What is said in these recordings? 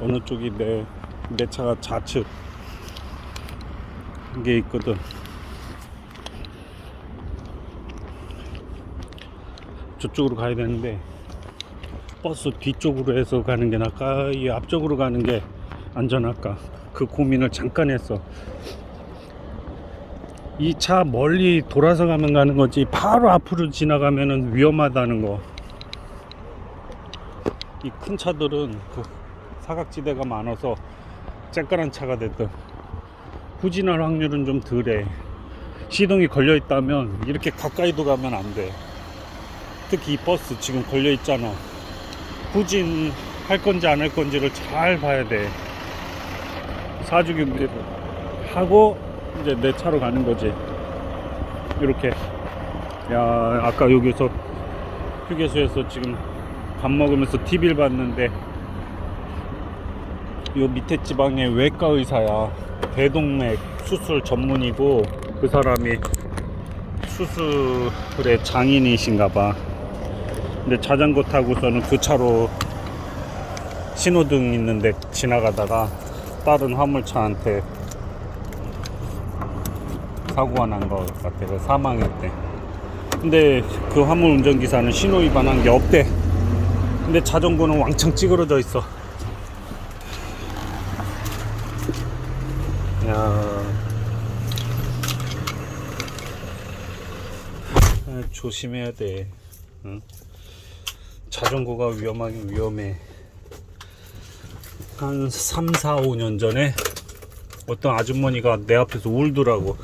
어느 쪽이 내, 내 차가 좌측 게 있거든. 저쪽으로 가야 되는데 버스 뒤쪽으로 해서 가는 게 나을까? 이 앞쪽으로 가는 게 안전할까? 그 고민을 잠깐 했어. 이 차 멀리 돌아서 가면 가는 거지 바로 앞으로 지나가면은 위험하다는 거. 이 큰 차들은 그 사각지대가 많아서 쬐까란 차가 됐든 후진할 확률은 좀 덜해 시동이 걸려 있다면 이렇게 가까이도 가면 안 돼 특히 이 버스 지금 걸려 있잖아. 후진 할 건지 안 할 건지를 잘 봐야 돼. 사주기를 하고 이제 내 차로 가는 거지. 이렇게. 야, 아까 여기서 휴게소에서 지금 밥 먹으면서 TV를 봤는데 요 밑에 지방의 외과 의사야. 대동맥 수술 전문이고 그 사람이 수술의 장인이신가 봐. 근데 자전거 타고서는 그 차로 신호등 있는데 지나가다가 다른 화물차한테 사고가 난 것 같아. 그래서 사망했대. 근데 그 화물 운전기사는 신호 위반한 게 없대. 근데 자전거는 왕창 찌그러져 있어. 야. 아, 조심해야 돼. 응? 자전거가 위험하긴 위험해. 한 3, 4, 5년 전에 어떤 아주머니가 내 앞에서 울더라고.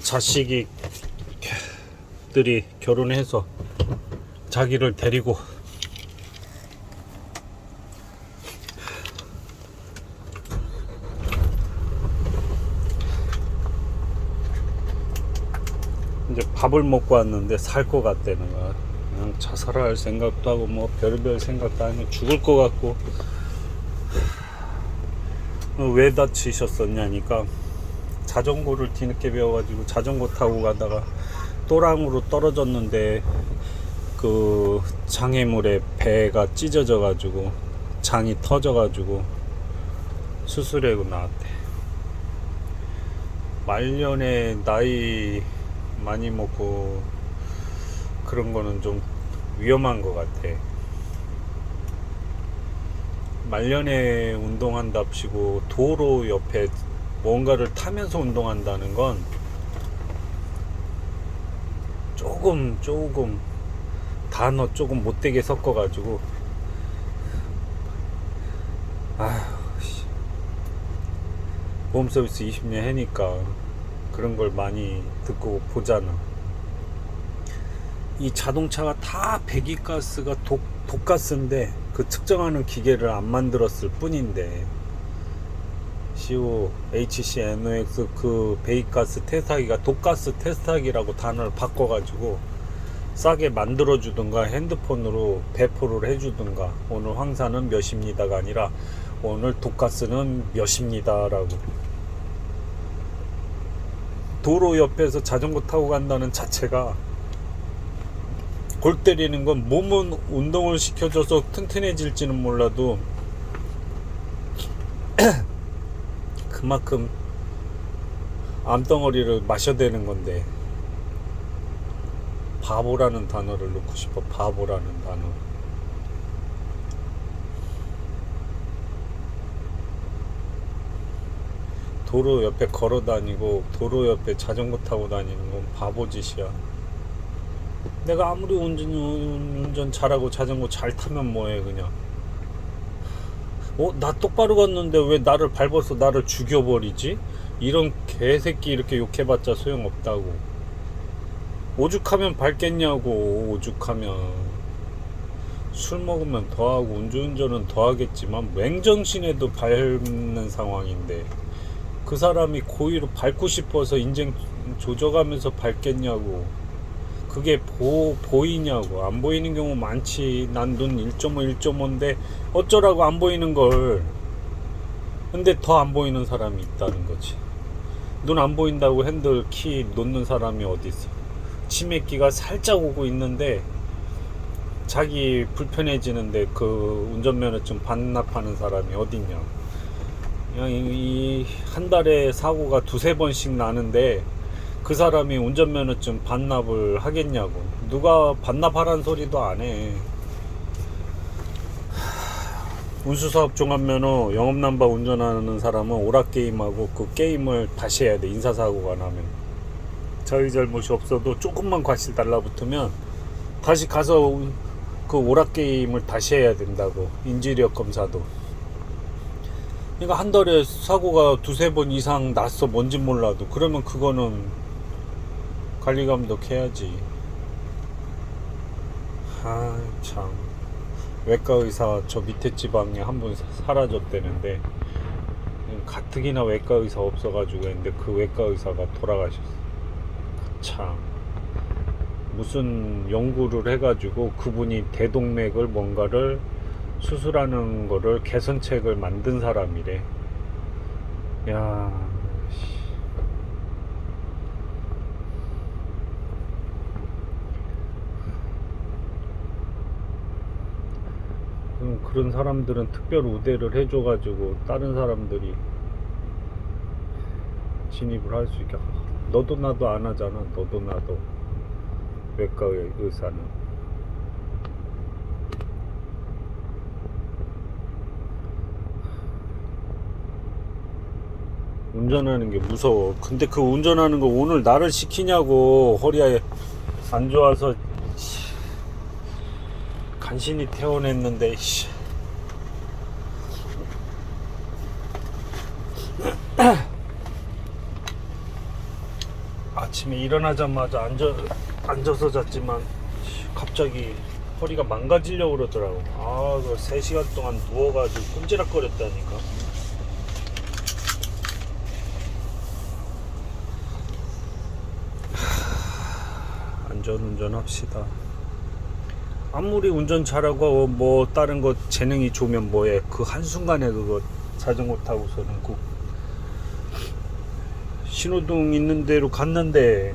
자식이 들이 결혼해서 자기를 데리고 이제 밥을 먹고 왔는데 살 것 같다는 거야. 그냥 자살할 생각도 하고 뭐 별별 생각도 아니고 죽을 것 같고 어, 왜 다치셨었냐니까 자전거를 뒤늦게 배워가지고 자전거 타고 가다가 또랑으로 떨어졌는데 그 장애물에 배가 찢어져가지고 장이 터져가지고 수술하고 나왔대. 말년에 나이 많이 먹고 그런 거는 좀 위험한 것 같아. 말년에 운동한답시고 도로 옆에 뭔가를 타면서 운동한다는 건 조금 조금 단어 조금 못되게 섞어가지고 아휴 씨. 보험 서비스 20년 해니까 그런 걸 많이 듣고 보잖아. 이 자동차가 다 배기가스가 독, 독가스인데 그 측정하는 기계를 안 만들었을 뿐인데 CO, HC, NOx 그 배기가스 테스트하기가 독가스 테스트하기라고 단어를 바꿔가지고 싸게 만들어주든가 핸드폰으로 배포를 해주든가 오늘 황사는 몇입니다가 아니라 오늘 독가스는 몇입니다라고 도로 옆에서 자전거 타고 간다는 자체가 골 때리는 건 몸은 운동을 시켜줘서 튼튼해질지는 몰라도 그만큼 암덩어리를 마셔대는 건데 바보라는 단어를 넣고 싶어. 바보라는 단어 도로 옆에 걸어 다니고 도로 옆에 자전거 타고 다니는 건 바보 짓이야 내가 아무리 운전, 운전 잘하고 자전거 잘 타면 뭐해 그냥 어? 나 똑바로 갔는데 왜 나를 밟아서 나를 죽여버리지? 이런 개새끼 이렇게 욕해봤자 소용없다고 오죽하면 밟겠냐고 오죽하면 술 먹으면 더하고 운전운전은 더하겠지만 맹정신에도 밟는 상황인데 그 사람이 고의로 밟고 싶어서 인생 조져가면서 밟겠냐고. 그게 보, 보이냐고. 안 보이는 경우 많지. 난 눈 1.5 1.5인데 어쩌라고 안 보이는 걸. 근데 더 안 보이는 사람이 있다는 거지. 눈 안 보인다고 핸들 키 놓는 사람이 어디 있어? 치매기가 살짝 오고 있는데 자기 불편해지는데 그 운전면허증 반납하는 사람이 어딨냐. 그냥 이 한 달에 사고가 두세 번씩 나는데 그 사람이 운전면허증 반납을 하겠냐고. 누가 반납하란 소리도 안 해. 운수사업 종합면허 영업남바 운전하는 사람은 오락게임하고 그 게임을 다시 해야 돼. 인사사고가 나면. 자기 잘못이 없어도 조금만 과실 달라붙으면 다시 가서 그 오락게임을 다시 해야 된다고. 인지력 검사도. 그러니까 한 달에 사고가 두세 번 이상 났어 뭔지 몰라도 그러면 그거는 관리 감독해야지. 아 참. 외과 의사 저 밑에 지방에 한 분 사라졌대는데 가뜩이나 외과 의사 없어가지고 했는데 그 외과 의사가 돌아가셨어. 참 무슨 연구를 해가지고 그분이 대동맥을 뭔가를 수술하는 거를 개선책을 만든 사람이래. 야. 씨. 그럼 그런 사람들은 특별 우대를 해줘가지고 다른 사람들이 진입을 할 수 있게 너도 나도 안 하잖아 너도 나도 외과 의- 의사는 운전하는 게 무서워. 근데 그 운전하는 거 오늘 나를 시키냐고 허리에 안 좋아서 씨, 간신히 태워냈는데 씨. 아침에 일어나자마자 앉아, 앉아서 잤지만 씨, 갑자기 허리가 망가지려고 그러더라고. 아, 그 3시간 동안 누워가지고 꼼지락거렸다니까 안전운전 합시다. 아무리 운전 잘하고 뭐 다른 거 재능이 좋으면 뭐해. 그 한순간에 그거 자전거 타고서는 그 신호등 있는 데로 갔는데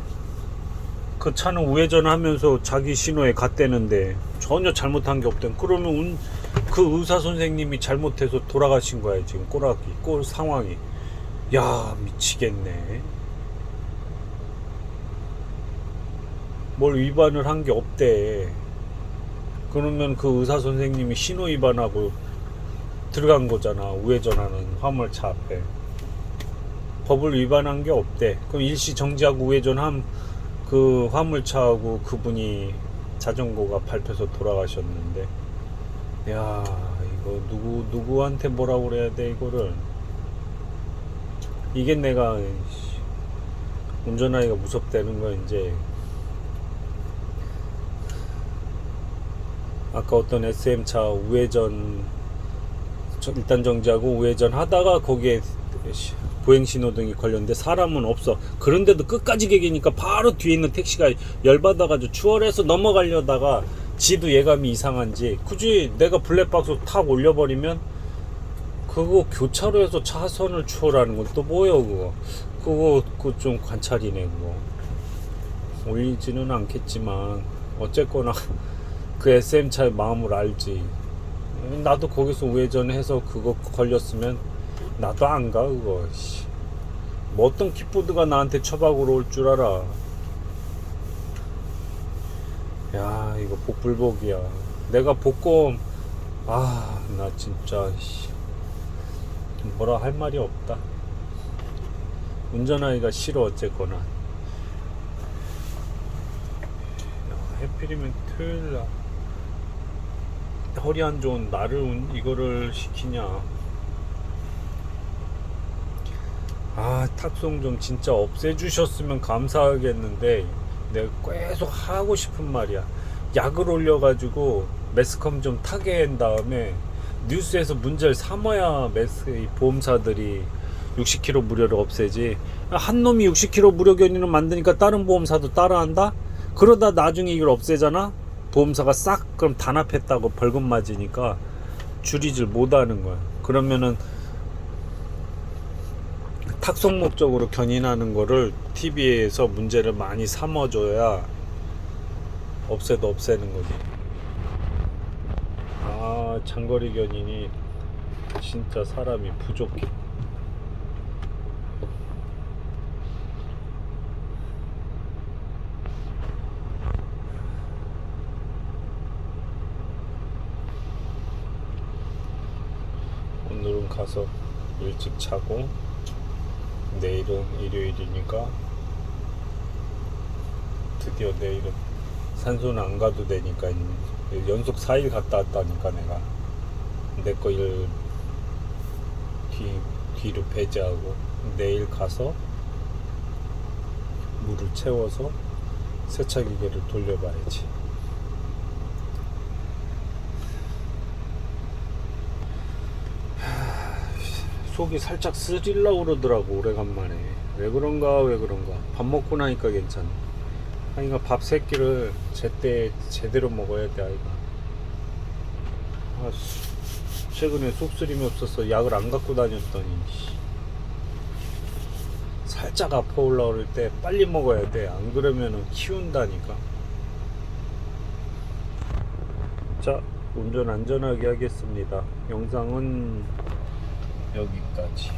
그 차는 우회전 하면서 자기 신호에 갔대는데 전혀 잘못한 게 없대. 그러면 운, 그 의사 선생님이 잘못해서 돌아가신 거야 지금 꼬라기. 꼴 상황이. 야 미치겠네 뭘 위반을 한 게 없대. 그러면 그 의사 선생님이 신호 위반하고 들어간 거잖아. 우회전하는 화물차 앞에. 법을 위반한 게 없대. 그럼 일시 정지하고 우회전한 그 화물차하고 그분이 자전거가 밟혀서 돌아가셨는데. 야 이거 누구 누구한테 뭐라고 그래야 돼 이거를? 이게 내가 씨, 운전하기가 무섭다는 거 이제 아까 어떤 SM차 우회전 저- 일단 정지하고 우회전 하다가 거기에 시- 보행 신호등이 걸렸는데 사람은 없어. 그런데도 끝까지 개기니까 바로 뒤에 있는 택시가 열받아가지고 추월해서 넘어가려다가 지도 예감이 이상한지 굳이 내가 블랙박스 탁 올려버리면 그거 교차로에서 차선을 추월하는 건 또 뭐예요 그거 그거 그거 좀 관찰이네 그거 올리지는 않겠지만 어쨌거나 그 SM차의 마음을 알지. 나도 거기서 우회전해서 그거 걸렸으면 나도 안 가 그거. 씨. 뭐 어떤 킥보드가 나한테 처박으로 올 줄 알아. 야 이거 복불복이야. 내가 복권 아나 진짜 씨. 뭐라 할 말이 없다. 운전하기가 싫어 어쨌거나. 야, 해필이면 토요일 날 허리 안 좋은 나를 운- 이거를 시키냐. 아 탁송 좀 진짜 없애주셨으면 감사하겠는데 내가 계속 하고 싶은 말이야. 약을 올려가지고 매스컴 좀 타게 한 다음에 뉴스에서 문제를 삼아야 매스 이 보험사들이 60km 무료를 없애지. 한 놈이 60km 무료 견인을 만드니까 다른 보험사도 따라한다? 그러다 나중에 이걸 없애잖아 보험사가 싹 그럼 단합했다고 벌금 맞으니까 줄이질 못하는 거야 그러면은 탁송 목적으로 견인하는 거를 TV에서 문제를 많이 삼아줘야 없애도 없애는 거지 아 장거리 견인이 진짜 사람이 부족해. 오늘은 가서 일찍 자고 내일은 일요일이니까 드디어 내일은 산소는 안 가도 되니까 연속 4일 갔다 왔다니까 내가. 내 거 일 뒤, 뒤로 배제하고 내일 가서 물을 채워서 세차기계를 돌려봐야지 속이 살짝 쓰릴라 그러더라고 오래간만에. 왜 그런가 왜 그런가. 밥 먹고 나니까 괜찮아. 아이가 밥 세 끼를 제때 제대로 먹어야 돼 아이가. 아, 수- 최근에 속쓰림이 없어서 약을 안 갖고 다녔더니 씨. 살짝 아파 올라올 때 빨리 먹어야 돼 안 그러면은 키운다니까. 자 운전 안전하게 하겠습니다. 영상은 여기까지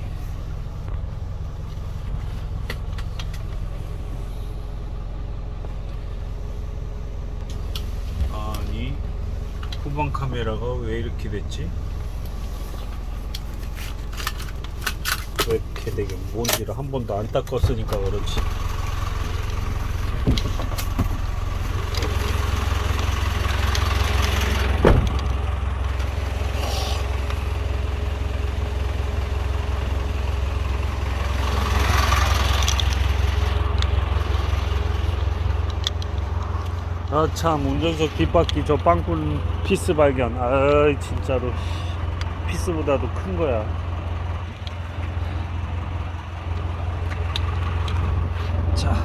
아니 후방 카메라가 왜 이렇게 됐지? 왜 이렇게 되게 뭔지를 한 번도 안 닦았으니까 그렇지 아참 운전석 뒷바퀴 저 빵꾼 피스 발견. 아 진짜로. 피스보다도 큰 거야. 자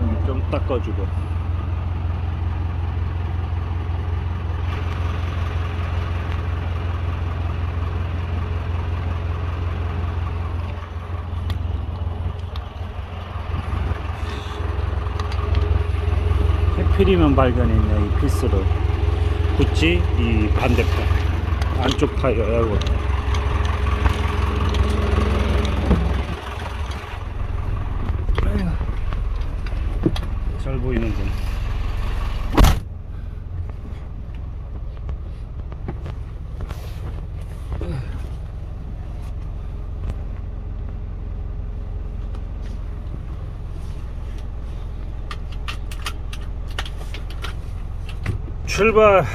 여기 좀 닦아주고 해필이면 발견했네 이 피스를 굳이 이 반대편. 안쪽 타이어하고. 잘 보이는군 출발